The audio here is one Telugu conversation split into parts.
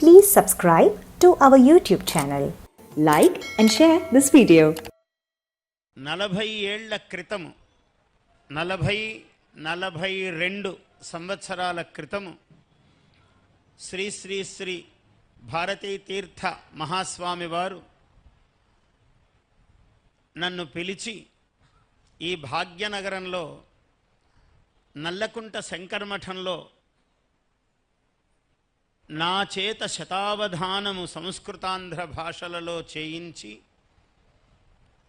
Please subscribe to our YouTube channel. Like and share this video. నలభై ఏళ్ళ క్రితము నలభై నలభై రెండు సంవత్సరాల క్రితము శ్రీ శ్రీ శ్రీ భారతీ తీర్థ మహాస్వామి వారు నన్ను పిలిచి ఈ భాగ్యనగరంలో నల్లకుంట శంకరమఠంలో నా చేత శతావధానము సంస్కృతాంధ్ర భాషలలో చేయించి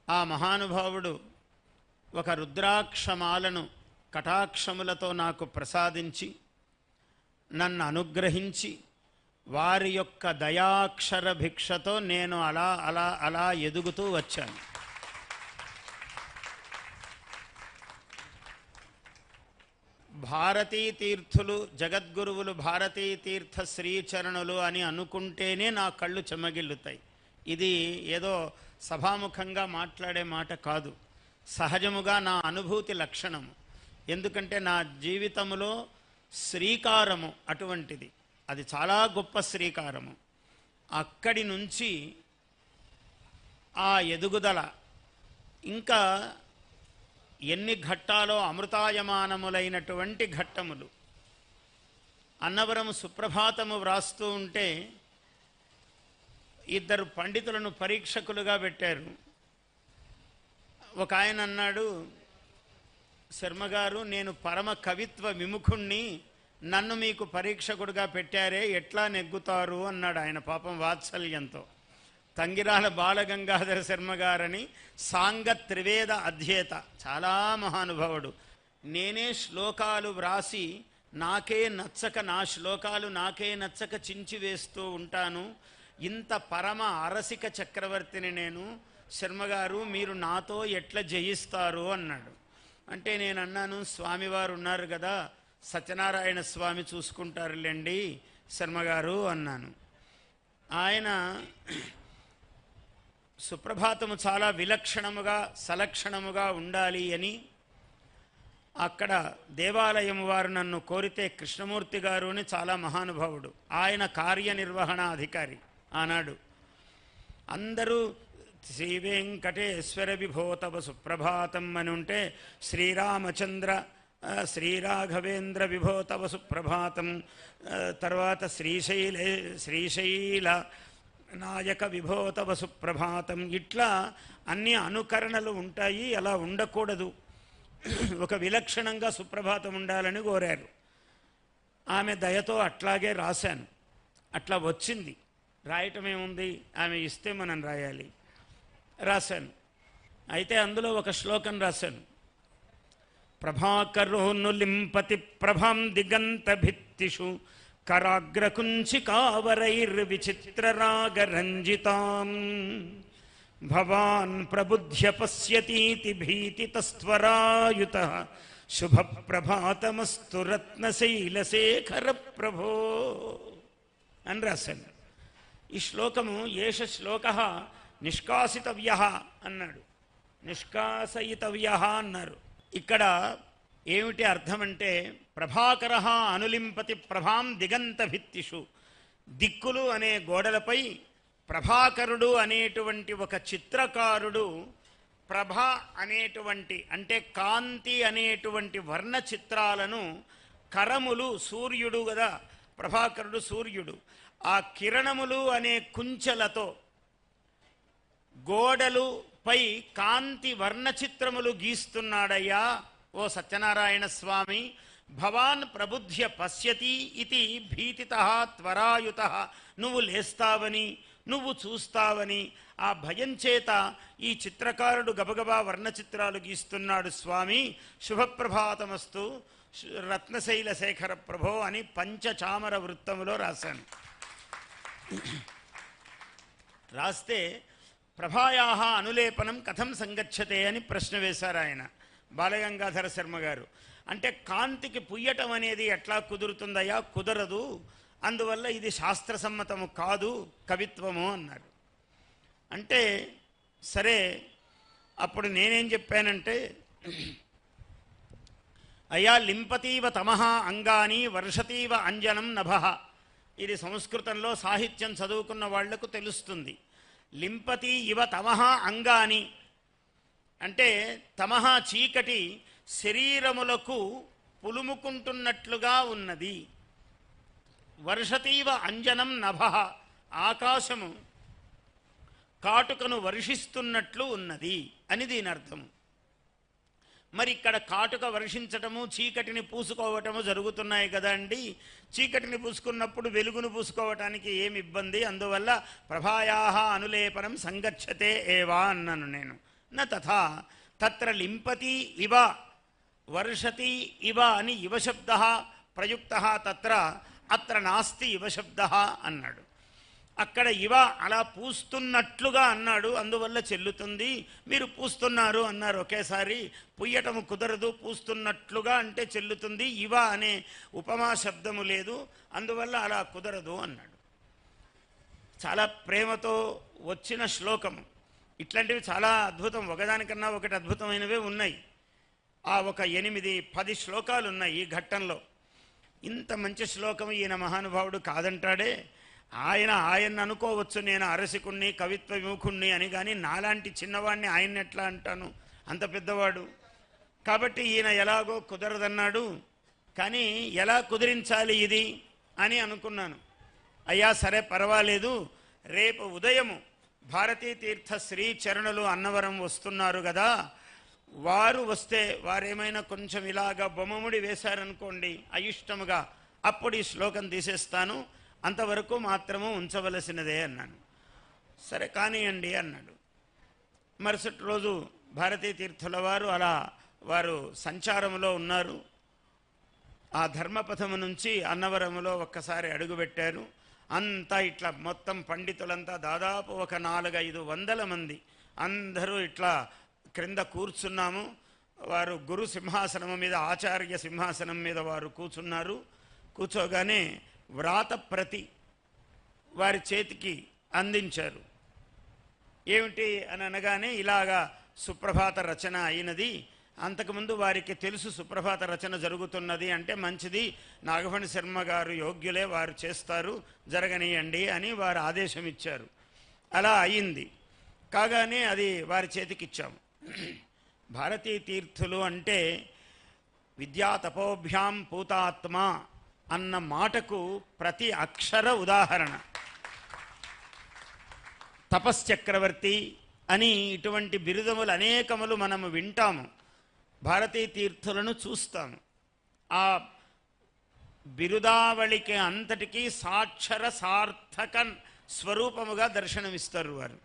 ఆ మహానుభావుడు ఒక రుద్రాక్షమాలను కటాక్షములతో నాకు ప్రసాదించి నన్ను అనుగ్రహించి వారి యొక్క దయాక్షర భిక్షతో నేను అలా అలా అలా ఎదుగుతూ వచ్చాను. భారతీ తీర్థులు జగద్గురువులు భారతీ తీర్థ శ్రీచరణులు అని అనుకుంటేనే నా కళ్ళు చెమ్మగిల్లుతాయి ఇది ఏదో సభాముఖంగా మాట్లాడే మాట కాదు. సహజముగా నా అనుభూతి లక్షణము. ఎందుకంటే నా జీవితంలో శ్రీకారము అటువంటిది. అది చాలా గొప్ప శ్రీకారము. అక్కడి నుంచి ఆ ఎదుగుదల ఇంకా ఎన్ని ఘట్టాలో అమృతాయమానములైనటువంటి ఘట్టములు. అన్నవరము సుప్రభాతము వ్రాస్తూ ఉంటే ఇద్దరు పండితులను పరీక్షకులుగా పెట్టారు. ఒక ఆయన అన్నాడు శర్మ గారు నేను పరమ కవిత్వ విముఖుణ్ణి నన్ను మీకు పరీక్షకుడుగా పెట్టారే ఎట్లా నెగ్గుతారు? అన్నాడు ఆయన పాపం వాత్సల్యంతో. తంగిరాల బాలగంగాధర శర్మ గారని సాంగ త్రివేద అధ్యేత. చాలా మహానుభావుడు. నేనే శ్లోకాలు వ్రాసి నాకే నచ్చక నా శ్లోకాలు నాకే నచ్చక చించి వేస్తూ ఉంటాను. ఇంత పరమ అరసిక చక్రవర్తిని నేను. శర్మగారు మీరు నాతో ఎట్లా జయిస్తారు అన్నాడు. అంటే నేను అన్నాను స్వామివారు ఉన్నారు కదా సత్యనారాయణ స్వామి చూసుకుంటారులేండి శర్మగారు అన్నాను. ఆయన సుప్రభాతము చాలా విలక్షణముగా సలక్షణముగా ఉండాలి అని అక్కడ దేవాలయం వారు నన్ను కోరితే కృష్ణమూర్తి గారు అని చాలా మహానుభావుడు. ఆయన కార్యనిర్వహణ అధికారి ఆనాడు. అందరూ శ్రీ వెంకటేశ్వర విభోతవ సుప్రభాతం అని ఉంటే శ్రీరామచంద్ర శ్రీరాఘవేంద్ర విభోతవ సుప్రభాతం తర్వాత శ్రీశైలే శ్రీశైల నాయక విభోతవ సుప్రభాతం. ఇట్లా అన్ని అనుకరణలు ఉంటాయి అలా ఉండకూడదు. ఒక విలక్షణంగా సుప్రభాతం ఉండాలని కోరారు. ఆమె దయతో అట్లాగే రాశాను. అట్లా వచ్చింది. రాయటం ఏముంది? ఆమె ఇస్తే మనం రాయాలి. రాశాను. అయితే అందులో ఒక శ్లోకం రాశాను. ప్రభాకరోన్నులింపతి ప్రభాం దిగంత భిత్తిషు కరాగ్రకుంచికావరైర్విచిత్రరాగరంజితాం. భవాన్ ప్రబుధ్య పశ్యతీతి భీతితస్త్వరాయుత. శుభప్రభాతమస్తు రత్నశైలశేఖర ప్రభో అని రాశాను ఈ శ్లోకము ఏష శ్లోక నిష్కాసితవ్య అన్నాడు. నిష్కాసయితవ్య అన్నారు. ఇక్కడ ఏమిటి అర్థమంటే ప్రభాకర అనులింపతి ప్రభాం దిగంత భిత్తిషు దిక్కులు అనే గోడలపై ప్రభాకరుడు అనేటువంటి ఒక చిత్రకారుడు ప్రభ అనేటువంటి అంటే కాంతి అనేటువంటి వర్ణ చిత్రాలను కరములు సూర్యుడు కదా ప్రభాకరుడు సూర్యుడు. ఆ కిరణములు అనే కుంచెలతో గోడలు పై కాంతి వర్ణ చిత్రములు గీస్తున్నాడయ్యా ఓ సత్యనారాయణ స్వామి. భవాన్ ప్రబుధ్య పశ్యతి ఇది భీతిత త్వరాయుత. నువ్వు లేస్తావని నువ్వు చూస్తావని ఆ భయం చేత ఈ చిత్రకారుడు గబగబా వర్ణ చిత్రాలు గీస్తున్నాడు స్వామి. శుభప్రభాతమస్తు. రత్నశైల శేఖర ప్రభో అని పంచచామర వృత్తములో రాశాను. రాస్తే ప్రభాయా అనులేపనం కథం సంగచ్చతే అని ప్రశ్న వేశారు ఆయన బాలగంగాధర శర్మ గారు. అంటే కాంతికి పుయ్యటం అనేది ఎట్లా కుదురుతుందయా కుదరదు. అందువల్ల ఇది శాస్త్రసమ్మతము కాదు కవిత్వము అన్నారు. అంటే సరే అప్పుడు నేనేం చెప్పానంటే అయ్యా లింపతీవ తమహ అంగాని వర్షతీవ అంజనం నభ. ఇది సంస్కృతంలో సాహిత్యం చదువుకున్న వాళ్ళకు తెలుస్తుంది. లింపతి ఇవ తమహ అంగాని. అంటే తమహ చీకటి శరీరములకు పులుముకుంటున్నట్లుగా ఉన్నది. వర్షతీవ అంజనం నభ ఆకాశము కాటుకను వర్షిస్తున్నట్లు ఉన్నది అని దీని అర్థం మరి ఇక్కడ కాటుక వర్షించటము చీకటిని పూసుకోవటము జరుగుతున్నాయి కదా అండి. చీకటిని పూసుకున్నప్పుడు వెలుగును పూసుకోవటానికి ఏమి ఇబ్బంది? అందువల్ల ప్రభాయాహ అనులేపనం సంగచ్చతే ఏవా అన్నాను నేను. న తథా తత్ర లింపతి ఇవ వర్షతి ఇవ అని యువశబ్ద ప్రయుక్త తత్ర అత్ర నాస్తి యువశబ్ద అన్నాడు. అక్కడ ఇవ అలా పూస్తున్నట్లుగా అన్నాడు అందువల్ల చెల్లుతుంది. మీరు పూస్తున్నారు అన్నారు ఒకేసారి పుయ్యటం కుదరదు పూస్తున్నట్లుగా అంటే చెల్లుతుంది. ఇవ అనే ఉపమా శబ్దము లేదు అందువల్ల అలా కుదరదు అన్నాడు. చాలా ప్రేమతో వచ్చిన శ్లోకము. ఇట్లాంటివి చాలా అద్భుతం ఒకదానికన్నా ఒకటి అద్భుతమైనవే ఉన్నాయి. ఆ ఒక ఎనిమిది పది శ్లోకాలు ఉన్నాయి ఈ ఘట్టంలో. ఇంత మంచి శ్లోకం ఈయన మహానుభావుడు కాదంటాడే? ఆయన ఆయన అనుకోవచ్చు నేను అరసికుణ్ణి కవిత్వ విముఖుణ్ణి అని కానీ నాలాంటి చిన్నవాడిని ఆయన ఎట్లా అంటాను? అంత పెద్దవాడు. కాబట్టి ఈయన ఎలాగో కుదరదన్నాడు. కానీ ఎలా కుదిరించాలి ఇది అని అనుకున్నాను. అయ్యా సరే పర్వాలేదు. రేపు ఉదయము భారతీ తీర్థ శ్రీ చరణులు అన్నవరం వస్తున్నారు కదా వారు వస్తే వారేమైనా కొంచెం ఇలాగా బొమ్మముడి వేశారనుకోండి అయిష్టముగా అప్పుడు ఈ శ్లోకం తీసేస్తాను. అంతవరకు మాత్రము ఉంచవలసినదే అన్నాను. సరే కానియండి అన్నాడు. మరుసటి రోజు భారతీ తీర్థుల వారు అలా వారు సంచారములో ఉన్నారు. ఆ ధర్మపథము నుంచి అన్నవరములో ఒక్కసారి అడుగుపెట్టారు. అంతా ఇట్లా మొత్తం పండితులంతా దాదాపు ఒక నాలుగైదు వందల మంది. అందరూ ఇట్లా క్రింద కూర్చున్నాము. వారు గురు సింహాసనం మీద ఆచార్య సింహాసనం మీద వారు కూర్చున్నారు. కూర్చోగానే వ్రాత ప్రతి వారి చేతికి అందించారు. ఏమిటి అని అనగానే ఇలాగా సుప్రభాత రచన అయినది. అంతకుముందు వారికి తెలుసు సుప్రభాత రచన జరుగుతున్నది అంటే మంచిది. నాగఫణి శర్మ గారు యోగ్యులే వారు చేస్తారు జరగనీయండి అని వారు ఆదేశం ఇచ్చారు అలా అయింది. కాగానే అది వారి చేతికి ఇచ్చాము భారతీ తీర్థులు అంటే విద్యా తపోభ్యాం పూతాత్మ అన్న మాటకు ప్రతి అక్షర ఉదాహరణ. తపశ్చక్రవర్తి అని ఇటువంటి బిరుదములు అనేకములు మనము వింటాము. భారతీ తీర్థులను చూస్తాము. ఆ బిరుదావళికి అంతటికీ సాక్షర సార్థక స్వరూపముగా దర్శనమిస్తారు వారు.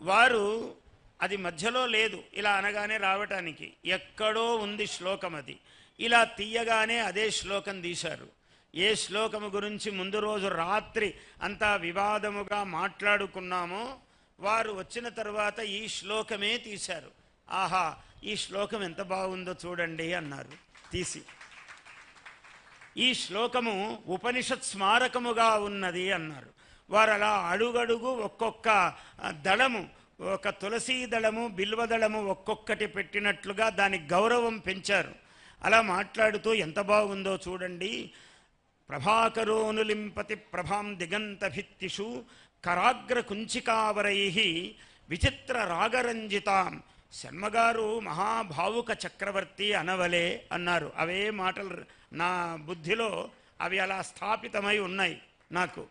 వారు అది మధ్యలో లేదు. ఇలా అనగానే రావటానికి ఎక్కడో ఉంది శ్లోకం అది. ఇలా తీయగానే అదే శ్లోకం తీశారు. ఏ శ్లోకము గురించి ముందు రోజు రాత్రి అంతా వివాదముగా మాట్లాడుకున్నామో వారు వచ్చిన తర్వాత ఈ శ్లోకమే తీశారు. ఆహా ఈ శ్లోకం ఎంత బాగుందో చూడండి అన్నారు. తీసి. ఈ శ్లోకము ఉపనిషత్ స్మారకముగా ఉన్నది అన్నారు. వారు అలా అడుగడుగు ఒక్కొక్క దళము ఒక తులసీ దళము బిల్వ దళము ఒక్కొక్కటి పెట్టినట్లుగా దానికి గౌరవం పెంచారు. అలా మాట్లాడుతూ ఎంత బాగుందో చూడండి. ప్రభాకరోనులింపతి ప్రభాం దిగంత భిత్తిషు కరాగ్ర కుంచికావరై విచిత్ర రాగరంజితాం. శర్మగారు మహాభావుక చక్రవర్తి అనవలే అన్నారు. అవే మాటలు నా బుద్ధిలో అవి అలా స్థాపితమై ఉన్నాయి నాకు.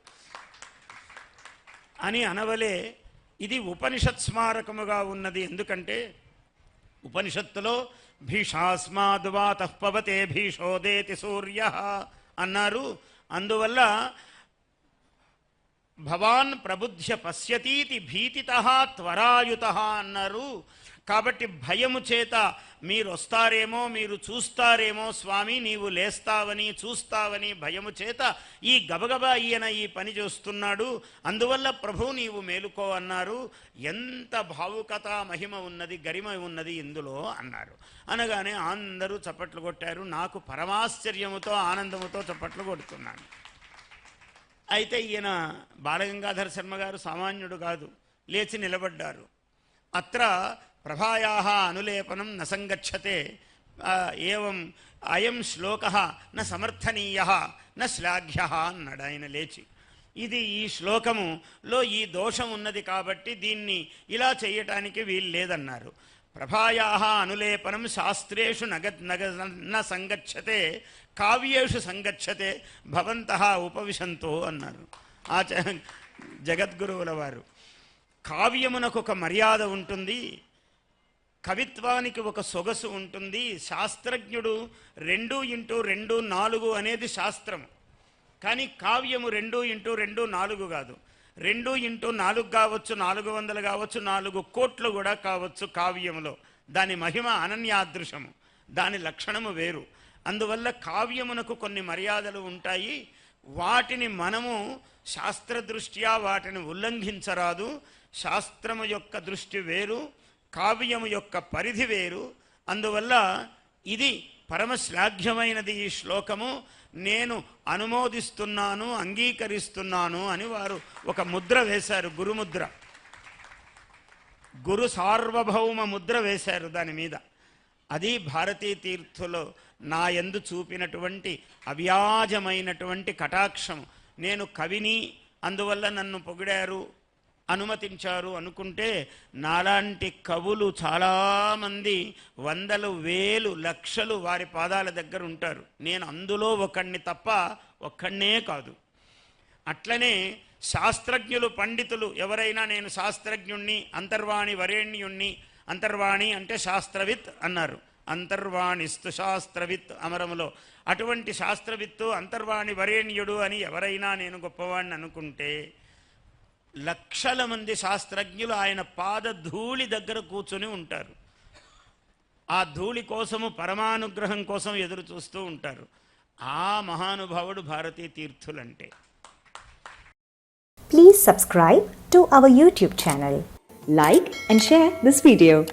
అని అనవలే ఇది ఉపనిషత్ స్మారకముగా ఉన్నది. ఎందుకంటే ఉపనిషత్తులో భీషాస్మాద్వాతపవతే భీషోదేతి సూర్య అన్నారు. అందువల్ల భవాన్ ప్రబుద్ధ్య పశ్యతీతి భీతిత త్వరాయుత అన్నారు. కాబట్టి భయము చేత మీరు వస్తారేమో మీరు చూస్తారేమో స్వామి నీవు లేస్తావని చూస్తావని భయము చేత ఈ గబగబా ఈయన ఈ పని చేస్తున్నాడు. అందువల్ల ప్రభు నీవు మేలుకో అన్నారు. ఎంత భావుకత మహిమ ఉన్నది గరిమ ఉన్నది ఇందులో అన్నారు. అనగానే అందరూ చప్పట్లు కొట్టారు. నాకు పరమాశ్చర్యముతో ఆనందముతో చప్పట్లు కొడుతున్నాను. అయితే ఈయన బాలగంగాధర శర్మ గారు సామాన్యుడు కాదు. లేచి నిలబడ్డారు. అత్ర ప్రభాయా అనులేపనం నసంగచ్చతే ఆ, ఏవం అయం శ్లోక న సమర్థనీయ న శ్లాఘ్య అన్నాడు ఆయన లేచి. ఇది ఈ శ్లోకములో ఈ దోషం ఉన్నది కాబట్టి దీన్ని ఇలా చేయటానికి వీలు లేదన్నారు. ప్రభాయా అనులేపనం శాస్త్రేషు నగ నగ న సంగచ్చతే కావ్యేషు సంగచ్చతే భవంత ఉపవిశంతో అన్నారు. ఆచ జగద్గురువుల వారు. కావ్యమునకు ఒక మర్యాద ఉంటుంది. కవిత్వానికి ఒక సొగసు ఉంటుంది. శాస్త్రజ్ఞుడు రెండు ఇంటూ రెండు నాలుగు అనేది శాస్త్రం. కానీ కావ్యము రెండు ఇంటూ రెండు నాలుగు కాదు. రెండు ఇంటూ నాలుగు కావచ్చు నాలుగు వందలు కావచ్చు నాలుగు కోట్లు కూడా కావచ్చు కావ్యములో. దాని మహిమ అనన్యాదృశము. దాని లక్షణము వేరు. అందువల్ల కావ్యమునకు కొన్ని మర్యాదలు ఉంటాయి. వాటిని మనము శాస్త్ర దృష్ట్యా వాటిని ఉల్లంఘించరాదు. శాస్త్రము యొక్క దృష్టి వేరు. కావ్యము యొక్క పరిధి వేరు. అందువల్ల ఇది పరమశ్లాఘ్యమైనది ఈ శ్లోకము. నేను అనుమోదిస్తున్నాను అంగీకరిస్తున్నాను అని వారు ఒక ముద్ర వేశారు గురుముద్ర. గురు సార్వభౌమ ముద్ర వేశారు దాని మీద. అది భారతీ తీర్థులో నా ఎందు చూపినటువంటి అవ్యాజమైనటువంటి కటాక్షం నేను కవిని అందువల్ల నన్ను పొగిడారు. అనుమతించారు అనుకుంటే నాలాంటి కవులు చాలామంది వందలు వేలు లక్షలు వారి పాదాల దగ్గర ఉంటారు. నేను అందులో ఒకణ్ణి తప్ప ఒక్కడనే కాదు. అట్లనే శాస్త్రజ్ఞులు పండితులు ఎవరైనా నేను శాస్త్రజ్ఞుణ్ణి అంతర్వాణి వరేణ్యుణ్ణి అంతర్వాణి అంటే శాస్త్రవిత్ అన్నారు. అంతర్వాణిస్తు శాస్త్రవిత్ అమరములో. అటువంటి శాస్త్రవిత్తు అంతర్వాణి వరేణ్యుడు అని ఎవరైనా నేను గొప్పవాణ్ణి అనుకుంటే లక్షల మంది శాస్త్రజ్ఞులు ఆయన పాద ధూళి దగ్గర కూర్చొని ఉంటారు. ఆ ధూళి కోసము పరమానుగ్రహం కోసం ఎదురు చూస్తూ ఉంటారు. ఆ మహానుభావుడు Bharati తీర్థులంటే. Please subscribe to our YouTube channel like and share this video